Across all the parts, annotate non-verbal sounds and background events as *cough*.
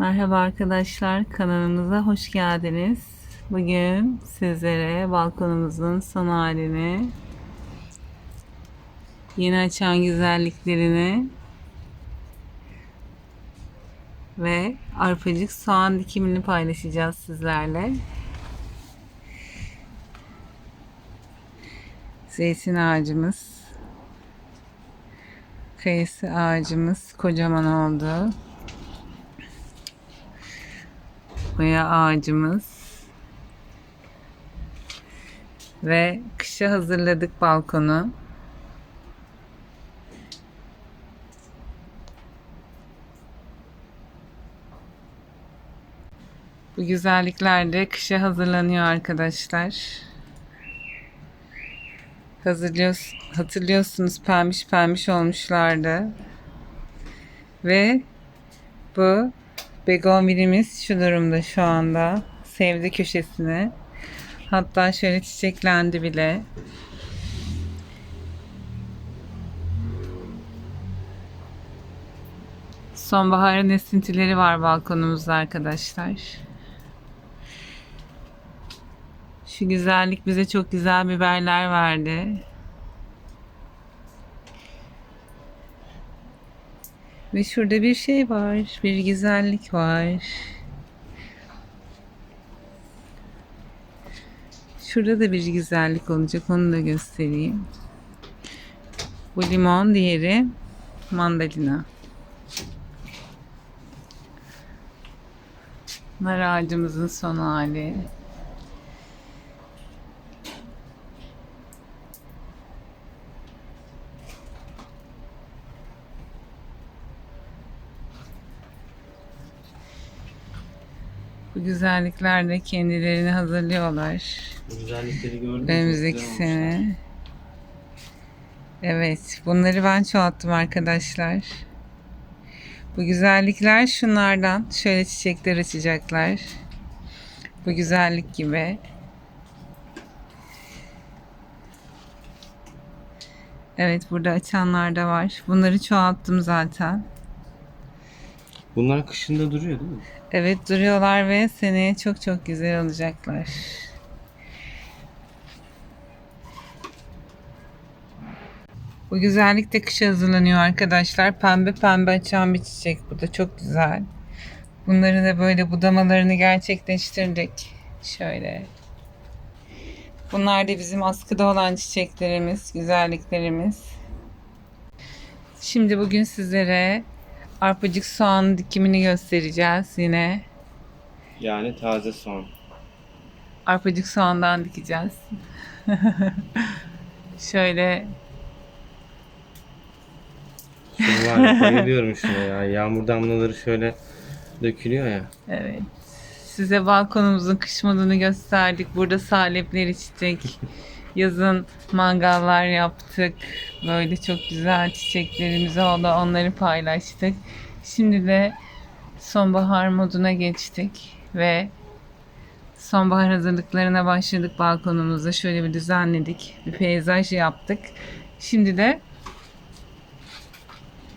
Merhaba arkadaşlar, kanalımıza hoş geldiniz. Bugün sizlere balkonumuzun son halini, yeni açan güzelliklerini ve arpacık soğan dikimini paylaşacağız sizlerle. Zeytin ağacımız, kayısı ağacımız kocaman oldu. Boya ağacımız. Ve kışa hazırladık balkonu. Bu güzellikler de kışa hazırlanıyor arkadaşlar. Hazırlıyoruz, hatırlıyorsunuz pembiş pembiş olmuşlardı. Ve bu Begonvilimiz şu durumda şu anda. Sevdi köşesini. Hatta şöyle çiçeklendi bile. Sonbaharın esintileri var balkonumuzda arkadaşlar. Şu güzellik bize çok güzel biberler verdi. Ve şurada bir şey var. Bir güzellik var. Şurada da bir güzellik olacak. Onu da göstereyim. Bu limon, diğeri mandalina. Nar ağacımızın son hali. Bu güzellikler de kendilerini hazırlıyorlar. Bu güzellikleri gördün mü? Önümüzdeki sene. Evet, bunları ben çoğalttım arkadaşlar. Bu güzellikler şunlardan. Şöyle çiçekler açacaklar. Bu güzellik gibi. Evet, burada açanlar da var. Bunları çoğalttım zaten. Bunlar kışında duruyor değil mi? Evet, duruyorlar ve seneye çok çok güzel olacaklar. Bu güzellik de kışa hazırlanıyor arkadaşlar. Pembe pembe açan bir çiçek bu da çok güzel. Bunların da böyle budamalarını gerçekleştirdik. Şöyle. Bunlar da bizim askıda olan çiçeklerimiz, güzelliklerimiz. Şimdi bugün sizlere arpacık soğan dikimini göstereceğiz yine. Yani taze soğan. Arpacık soğandan dikeceğiz. *laughs* Şöyle Şunu var ya bayılıyorum şuna ya. Yağmur damlaları şöyle dökülüyor ya. Evet. Size balkonumuzun kış modunu gösterdik. Burada salepleri çiçek. *laughs* Yazın mangallar yaptık. Böyle çok güzel çiçeklerimiz oldu. Onları paylaştık. Şimdi de sonbahar moduna geçtik ve sonbahar hazırlıklarına başladık balkonumuzda. Şöyle bir düzenledik. Bir peyzaj yaptık. Şimdi de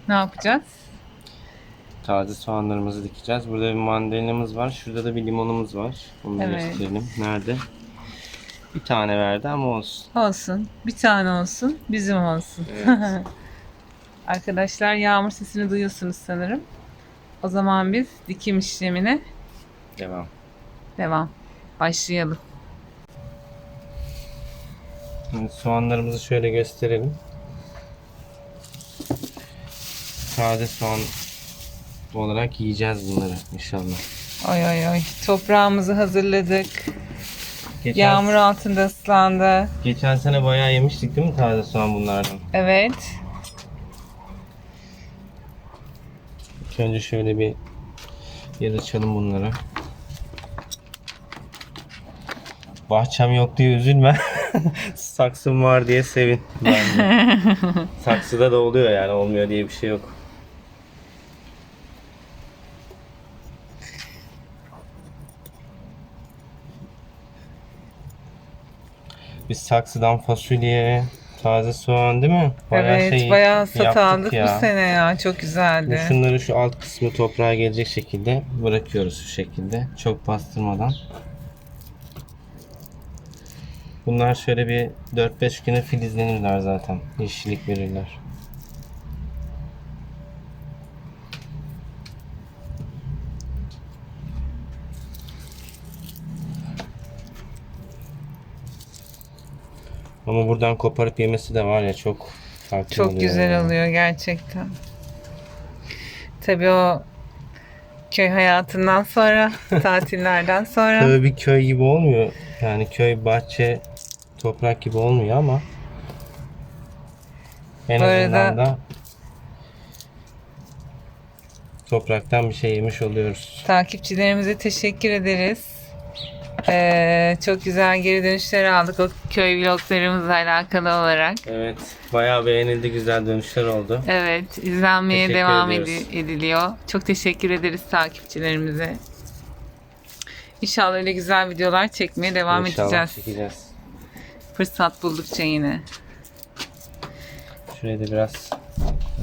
ne yapacağız? Taze soğanlarımızı dikeceğiz. Burada bir mandalinamız var. Şurada da bir limonumuz var. Onu da Evet. gösterelim. Nerede? Bir tane verdi ama olsun. Olsun. Bir tane olsun. Bizim olsun. Evet. *laughs* Arkadaşlar yağmur sesini duyuyorsunuz sanırım. O zaman biz dikim işlemine Devam. devam. Başlayalım. Şimdi soğanlarımızı şöyle gösterelim. Taze soğan olarak yiyeceğiz bunları inşallah. Oy oy oy. Toprağımızı hazırladık. Geçen, Yağmur altında ıslandı. geçen sene bayağı yemiştik değil mi taze soğan bunlardan? Evet. İlk önce şöyle bir yer açalım bunlara. Bahçem yok diye üzülme. *laughs* Saksım var diye sevin. *laughs* Saksıda da oluyor yani olmuyor diye bir şey yok. Biz saksıdan fasulye, Taze soğan değil mi? evet şey bayağı sat yaptık aldık ya. bu sene ya. Çok güzeldi. Şunları şu alt kısmı toprağa gelecek şekilde bırakıyoruz şu şekilde. Çok bastırmadan. Bunlar şöyle bir 4-5 güne filizlenirler zaten. Yeşillik verirler. Ama buradan koparıp yemesi de var ya çok farklı Çok oluyor güzel yani. oluyor gerçekten. Tabii o köy hayatından sonra, *laughs* tatillerden sonra Tabii bir köy gibi olmuyor. Yani köy, bahçe, toprak gibi olmuyor ama en Bu azından arada- da topraktan bir şey yemiş oluyoruz. takipçilerimize teşekkür ederiz. Ee, çok güzel geri dönüşler aldık o köy vloglarımızla alakalı olarak. Evet, bayağı beğenildi, güzel dönüşler oldu. Evet, izlenmeye Teşekkür devam ediyoruz. edi- ediliyor. Çok teşekkür ederiz takipçilerimize. İnşallah öyle güzel videolar çekmeye devam İnşallah edeceğiz. çekeceğiz. Fırsat buldukça yine. Şurayı da biraz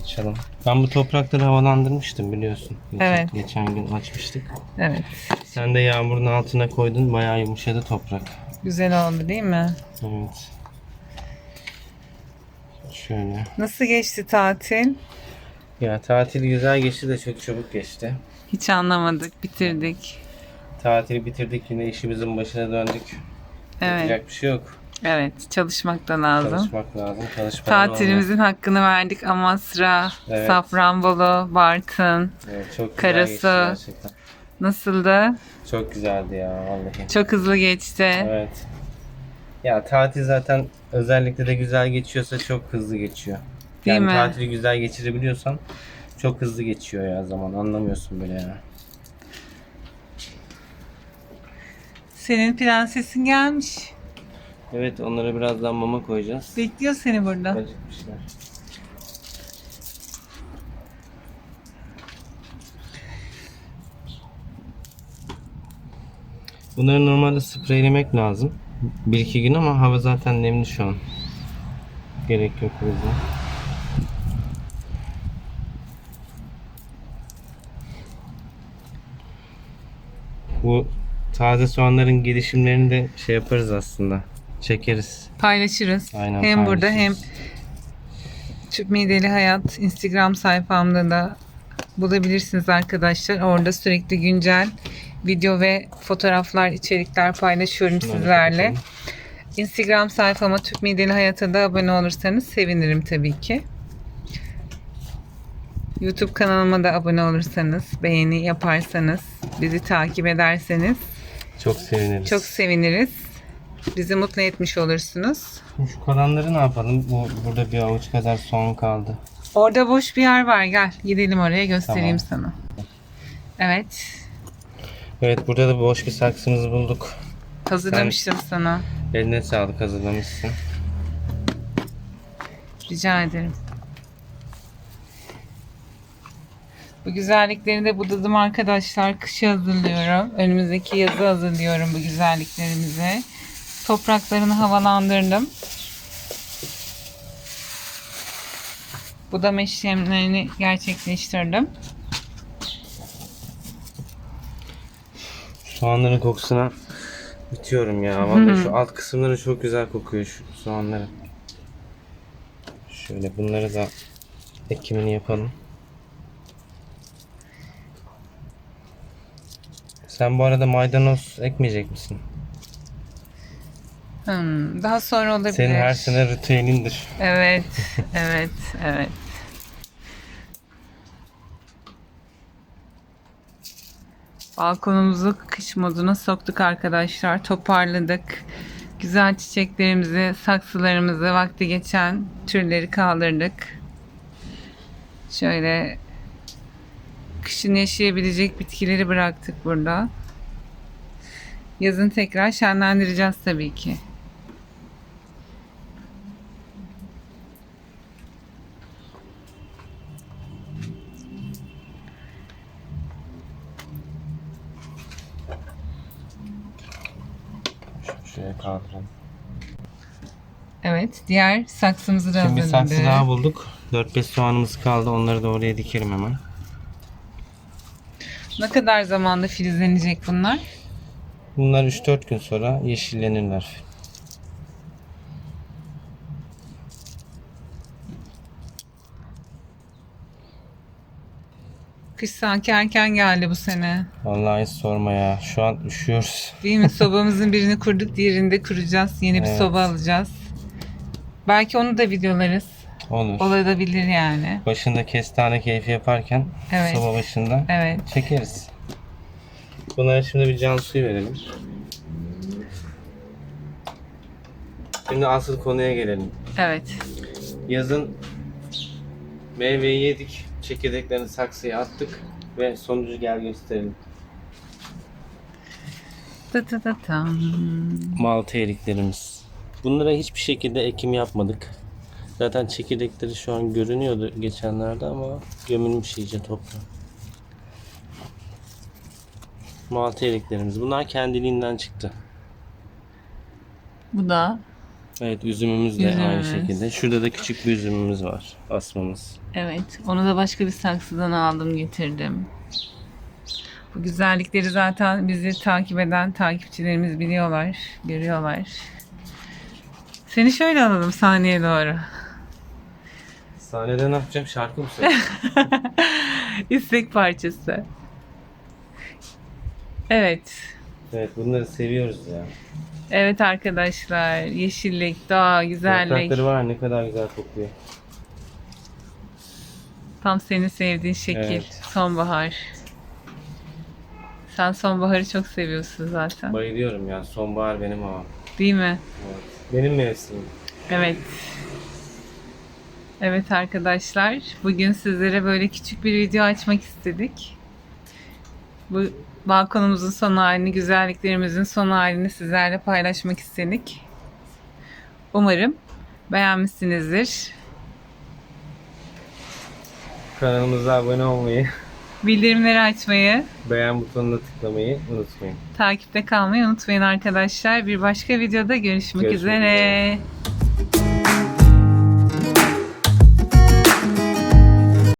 açalım. Ben bu toprakları havalandırmıştım biliyorsun. Geçen, Evet. Geçen gün açmıştık. Evet, Sen de yağmurun altına koydun, bayağı yumuşadı toprak. güzel oldu değil mi? Evet. Şöyle. Nasıl geçti tatil? Ya tatil güzel geçti de çok çabuk geçti. Hiç anlamadık, bitirdik. Tatili bitirdik yine işimizin başına döndük. Evet, Yapacak bir şey yok. Evet. Çalışmak da lazım. Çalışmak lazım. Tatilimizin hakkını verdik. Amasra, Evet. Safranbolu, Bartın. Evet, çok gerçekten. Nasıldı? Çok güzeldi ya vallahi. Çok hızlı geçti. Evet. Ya tatil zaten özellikle de güzel geçiyorsa çok hızlı geçiyor. Değil yani mi? tatili güzel geçirebiliyorsan çok hızlı geçiyor ya zaman anlamıyorsun böyle ya. Senin prensesin gelmiş. Evet onlara birazdan mama koyacağız. Bekliyor seni burada. Acıkmışlar. Bunları normalde spreylemek lazım. Bir iki gün ama hava zaten nemli şu an. Gerek yok o yüzden. Bu taze soğanların gelişimlerini de şey yaparız aslında. Çekeriz. Paylaşırız. Aynen, hem burada hem. Tüp Mideli Hayat Instagram sayfamda da bulabilirsiniz arkadaşlar. Orada sürekli güncel video ve fotoğraflar, içerikler paylaşıyorum Şunları sizlerle. kapatalım. Instagram sayfama Tüp Mideli Hayat'a da abone olursanız sevinirim tabii ki. YouTube kanalıma da abone olursanız, beğeni yaparsanız, bizi takip ederseniz Çok seviniriz. çok seviniriz. Bizi mutlu etmiş olursunuz. Şu kalanları ne yapalım? Bu burada bir avuç kadar soğan kaldı. Orada boş bir yer var. Gel gidelim oraya göstereyim sana. Evet. Evet burada da boş bir saksımızı bulduk. Hazırlamıştım sana. Eline sağlık hazırlamışsın. Rica ederim. Bu güzellikleri de budadım arkadaşlar. Kışı hazırlıyorum. Önümüzdeki yazı hazırlıyorum bu güzelliklerimizi. Topraklarını havalandırdım. Budama işlemlerini gerçekleştirdim. Soğanların kokusuna bitiyorum ya. Vallahi şu alt kısımları çok güzel kokuyor şu soğanların. Şöyle bunları da ekimini yapalım. Sen bu arada maydanoz ekmeyecek misin? Hmm, daha sonra olabilir. Senin her sene ritüelindir. Evet, *laughs* evet, evet. Balkonumuzu kış moduna soktuk arkadaşlar. Toparladık. Güzel çiçeklerimizi, saksılarımızı, vakti geçen türleri kaldırdık. Şöyle kışın yaşayabilecek bitkileri bıraktık burada. Yazın tekrar şenlendireceğiz tabii ki. Şuraya kaldıralım. Evet. Diğer saksımızı da Şimdi hazırladık. saksı daha bulduk. 4-5 soğanımız kaldı. Onları da oraya dikelim hemen. Ne kadar zamanda filizlenecek bunlar? Bunlar 3-4 gün sonra yeşillenirler. Kış sanki erken geldi bu sene. Vallahi hiç sorma ya. Şu an üşüyoruz. Değil mi? Sobamızın *laughs* birini kurduk, diğerini de kuracağız. Yeni bir Evet. soba alacağız. Belki onu da videolarız. Olur. Olabilir yani. Başında kestane keyfi yaparken Evet. soba başında Evet. çekeriz. Bunlara şimdi bir can suyu verelim. Şimdi asıl konuya gelelim. Evet. Yazın meyveyi yedik, çekirdeklerini saksıya attık ve sonucu gel gösterelim. Ta ta ta tam. Malta eriklerimiz. Bunlara hiçbir şekilde ekim yapmadık. Zaten çekirdekleri şu an görünüyordu geçenlerde ama gömülmüş iyice toprağa. Malta eriklerimiz. Bunlar kendiliğinden çıktı. Bu da Evet üzümümüz de aynı Üzümümüz. şekilde. Şurada da küçük bir üzümümüz var. Asmamız. evet. Onu da başka bir saksıdan aldım getirdim. Bu güzellikleri zaten bizi takip eden takipçilerimiz biliyorlar, görüyorlar. Seni şöyle alalım sahneye doğru. Sahnede ne yapacağım? Şarkı mı söyleyeyim? *laughs* İstek parçası. Evet. evet bunları seviyoruz ya. Evet arkadaşlar. Yeşillik, doğa, güzellik. Yaprakları var ne kadar güzel kokuyor. Tam senin sevdiğin şekil. Evet. Sonbahar. Sen sonbaharı çok seviyorsun zaten. Bayılıyorum ya. Sonbahar benim havam. Değil mi? Evet. Benim mevsimim. Evet. Evet arkadaşlar. Bugün sizlere böyle küçük bir video açmak istedik. Bu balkonumuzun son halini, güzelliklerimizin son halini sizlerle paylaşmak istedik. Umarım beğenmişsinizdir. Kanalımıza abone olmayı, Bildirimleri açmayı, beğen butonuna tıklamayı unutmayın. takipte kalmayı unutmayın arkadaşlar. Bir başka videoda görüşmek Görüşmek üzere.